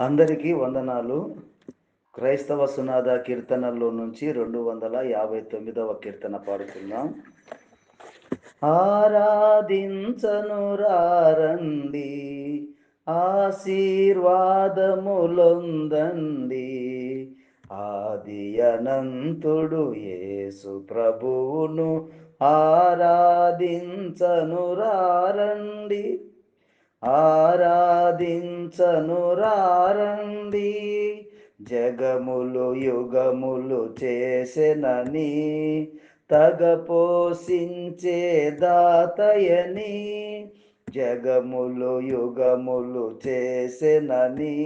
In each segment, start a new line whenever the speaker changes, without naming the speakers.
అందరికీ వందనాలు. క్రైస్తవ సునాద కీర్తనల్లో నుంచి రెండు వందల యాభై తొమ్మిదవ కీర్తన పాడుతున్నాం. ఆరాధించను రారండి ఆశీర్వాదములొందండి. ఆది అనంతుడు యేసు ప్రభువును ఆరాధించను రారండి. ఆరాధించను రారండి. జగములు యుగములు చేసెనని తగ పోషించే దాతయని జగములు యుగములు చేసెనని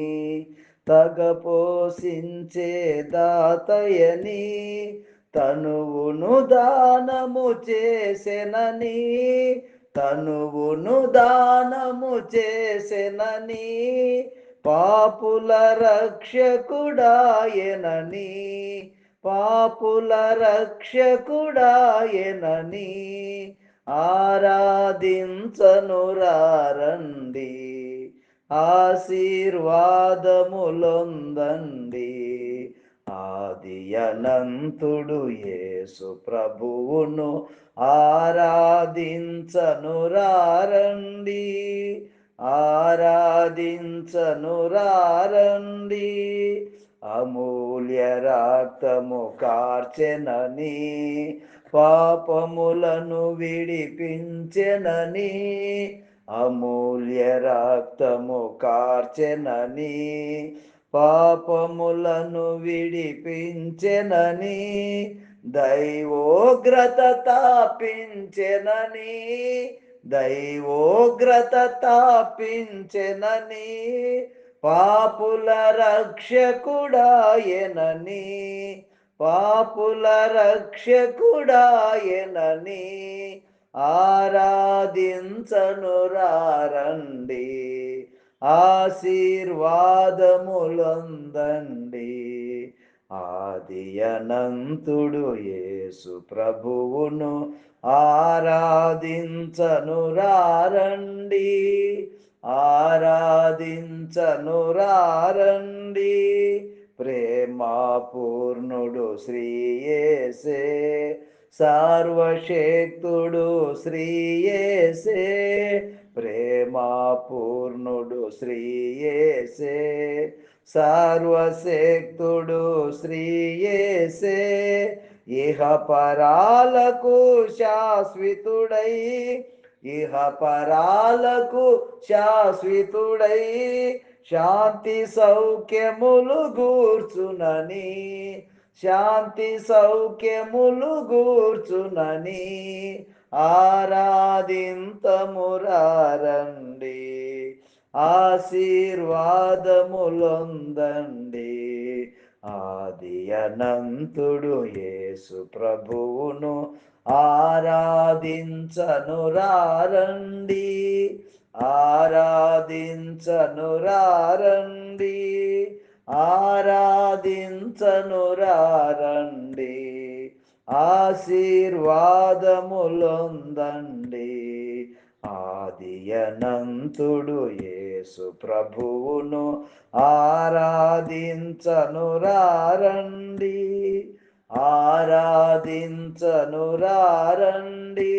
తగ పోషించే దాతయని తనువును దానము చేసెనని తనువును దానము చేసెనని పాపుల రక్షకుడాయనని పాపుల రక్షకుడాయనని ఆరాధించను రారండి ఆశీర్వాదములొందండి. ఆది అనంతుడు యేసు ప్రభువును ఆరాధించను రారండి ఆరాధించను రారండి అమూల్య రక్తము కార్చెనని. పాపములను విడిపించెనని. అమూల్య రక్తము కార్చెనని. పాపములను విడిపించెనని దైవోగ్రత తాపించెనని దైవోగ్రత తాపించెనని పాపుల రక్షకుడాయనని పాపుల రక్షకుడాయనని ఆరాధించను రారండి ఆశీర్వాదములందండి. ఆది అనంతుడు యేసు ప్రభువును ఆరాధించను రారండి ఆరాధించను రారండి ప్రేమాపూర్ణుడు శ్రీయేసే సర్వశక్తుడు శ్రీయేసే పూర్ణుడు శ్రీయేసే సర్వశక్తుడు శ్రీయేసే ఇహ పరాలకు శాశ్వతుడై ఇహ పరాలకు శాశ్వతుడై శాంతి సౌఖ్యములు గూర్చునని శాంతి సౌఖ్యములు గూర్చునని ఆరాధింతమురారండి. ఆశీర్వాదములొందండి. ఆది అనంతుడు యేసు ప్రభువును ఆరాధించను రారండి ఆరాధించను రారండి ఆరాధించను రారండి ఆశీర్వాదములొందండి. ఆది అనంతుడు యేసు ప్రభువును ఆరాధించను రారండి ఆరాధించను రారండి